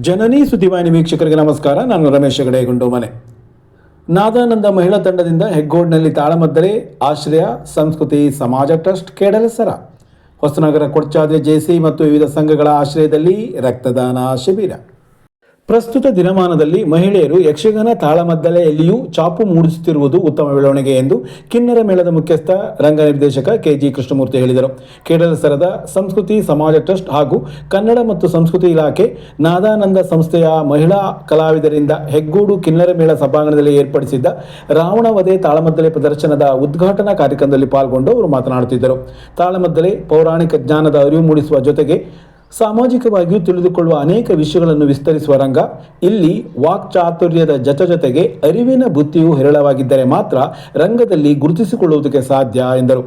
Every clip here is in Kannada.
ಜನನಿ ಸುದ್ದಿವಾಹಿನಿ ವೀಕ್ಷಕರಿಗೆ ನಮಸ್ಕಾರ. ನಾನು ರಮೇಶ್ ಹೆಗಡೆ, ಗುಂಡೋಮನೆ. ನಾದಾನಂದ ಮಹಿಳಾ ತಂಡದಿಂದ ಹೆಗ್ಗೋಡ್ನಲ್ಲಿ ತಾಳಮದ್ದರೆ ಆಶ್ರಯ, ಸಂಸ್ಕೃತಿ, ಸಮಾಜ ಟ್ರಸ್ಟ್, ಕೇಡಲಸರ. ಹೊಸನಗರ ಕೊಡ್ಚಾದ್ರಿ ಜೆಸಿ ಮತ್ತು ವಿವಿಧ ಸಂಘಗಳ ಆಶ್ರಯದಲ್ಲಿ ರಕ್ತದಾನ ಶಿಬಿರ. ಪ್ರಸ್ತುತ ದಿನಮಾನದಲ್ಲಿ ಮಹಿಳೆಯರು ಯಕ್ಷಗಾನ ತಾಳಮದ್ದಲೆಯಲ್ಲಿಯೂ ಚಾಪು ಮೂಡಿಸುತ್ತಿರುವುದು ಉತ್ತಮ ಬೆಳವಣಿಗೆ ಎಂದು ಕಿನ್ನರ ಮೇಳದ ಮುಖ್ಯಸ್ಥ, ರಂಗ ನಿರ್ದೇಶಕ ಕೆಜಿ ಕೃಷ್ಣಮೂರ್ತಿ ಹೇಳಿದರು. ಕೇಡಲಸರದ ಸಂಸ್ಕೃತಿ, ಸಮಾಜ ಟ್ರಸ್ಟ್ ಹಾಗೂ ಕನ್ನಡ ಮತ್ತು ಸಂಸ್ಕೃತಿ ಇಲಾಖೆ ನಾದಾನಂದ ಸಂಸ್ಥೆಯ ಮಹಿಳಾ ಕಲಾವಿದರಿಂದ ಹೆಗ್ಗೋಡು ಕಿನ್ನರ ಮೇಳ ಸಭಾಂಗಣದಲ್ಲಿ ಏರ್ಪಡಿಸಿದ್ದ ರಾವಣ ವಧೆ ತಾಳಮದ್ದಲೆ ಪ್ರದರ್ಶನದ ಉದ್ಘಾಟನಾ ಕಾರ್ಯಕ್ರಮದಲ್ಲಿ ಪಾಲ್ಗೊಂಡು ಅವರು ಮಾತನಾಡುತ್ತಿದ್ದರು. ತಾಳಮದ್ದಲೆ ಪೌರಾಣಿಕ ಜ್ಞಾನದ ಅರಿವು ಮೂಡಿಸುವ ಜೊತೆಗೆ ಸಾಮಾಜಿಕವಾಗಿಯೂ ತಿಳಿದುಕೊಳ್ಳುವ ಅನೇಕ ವಿಷಯಗಳನ್ನು ವಿಸ್ತರಿಸುವ ರಂಗ, ಇಲ್ಲಿ ವಾಕ್ಚಾತುರ್ಯದ ಜೊತೆ ಜೊತೆಗೆ ಅರಿವಿನ ಬುದ್ಧಿಯು ಹೇರಳವಾಗಿದ್ದರೆ ಮಾತ್ರ ರಂಗದಲ್ಲಿ ಗುರುತಿಸಿಕೊಳ್ಳುವುದಕ್ಕೆ ಸಾಧ್ಯ, ಎಂದರು.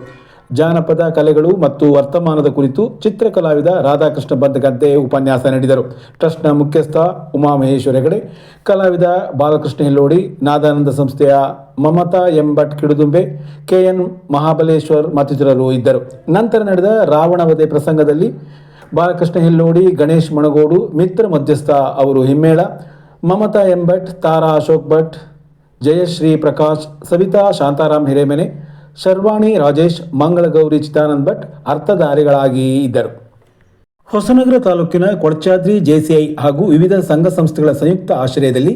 ಜಾನಪದ ಕಲೆಗಳು ಮತ್ತು ವರ್ತಮಾನದ ಕುರಿತು ಚಿತ್ರಕಲಾವಿದ ರಾಧಾಕೃಷ್ಣ ಬಂದಗದ್ದೆ ಉಪನ್ಯಾಸ ನೀಡಿದರು. ಟ್ರಸ್ಟ್ನ ಮುಖ್ಯಸ್ಥ ಉಮಾಮಹೇಶ್ವರ ಹೆಗಡೆ, ಕಲಾವಿದ ಬಾಲಕೃಷ್ಣ ಹಿಲ್ಲೋಡಿ, ನಾದಾನಂದ ಸಂಸ್ಥೆಯ ಮಮತಾ ಎಂಬಟ್ ಕಿಡುದುಂಬೆ ಕೆಎನ್ ಮಹಾಬಲೇಶ್ವರ್ ಮತ್ತಿತರರು ಇದ್ದರು. ನಂತರ ನಡೆದ ರಾವಣವಧೆ ಪ್ರಸಂಗದಲ್ಲಿ ಬಾಲಕೃಷ್ಣ ಹಿಲ್ಲೋಡಿ ಗಣೇಶ್ ಮಣಗೋಡು, ಮಿತ್ರ ಮಧ್ಯಸ್ಥ ಅವರು ಹಿಮ್ಮೇಳ, ಮಮತಾ ಎಂಬಟ್, ತಾರಾ ಅಶೋಕ್ ಭಟ್, ಜಯಶ್ರೀ ಪ್ರಕಾಶ್, ಸವಿತಾ ಶಾಂತಾರಾಮ್ ಹಿರೇಮನೆ, ಶರ್ವಾಣಿ ರಾಜೇಶ್, ಮಂಗಳಗೌರಿ ಚಿದಾನಂದ್ ಭಟ್ ಅರ್ಥಧಾರಿಗಳಾಗಿ ಇದ್ದರು. ಹೊಸನಗರ ತಾಲೂಕಿನ ಕೊಡಚಾದ್ರಿ ಜೆಸಿಐ ಹಾಗೂ ವಿವಿಧ ಸಂಘ ಸಂಸ್ಥೆಗಳ ಸಂಯುಕ್ತ ಆಶ್ರಯದಲ್ಲಿ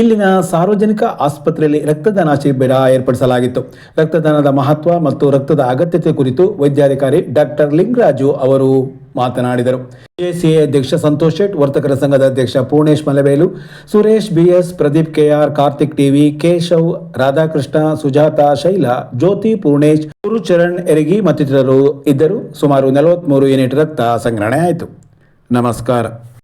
ಇಲ್ಲಿನ ಸಾರ್ವಜನಿಕ ಆಸ್ಪತ್ರೆಯಲ್ಲಿ ರಕ್ತದಾನ ಶಿಬಿರ ಏರ್ಪಡಿಸಲಾಗಿತ್ತು. ರಕ್ತದಾನದ ಮಹತ್ವ ಮತ್ತು ರಕ್ತದ ಅಗತ್ಯತೆ ಕುರಿತು ವೈದ್ಯಾಧಿಕಾರಿ ಡಾಕ್ಟರ್ ಲಿಂಗರಾಜು ಅವರು ಮಾತನಾಡಿದರು. ಎಸಿಎ ಅಧ್ಯಕ್ಷ ಸಂತೋಷ್ ಶೆಟ್ ವರ್ತಕರ ಸಂಘದ ಅಧ್ಯಕ್ಷ Purnesh Malabelu Suresh BS, Pradeep KR, Karthik TV, Keshav, Radhakrishna, Sujatha, Shaila, Jyothi, Purnesh, Gurucharan, ಎರಗಿ ಮತ್ತಿತರರು ಇದ್ದರು. ಸುಮಾರು ನಲವತ್ಮೂರು ಯೂನಿಟ್ ರಕ್ತ ಸಂಗ್ರಹಣೆ ಆಯಿತು. ನಮಸ್ಕಾರ.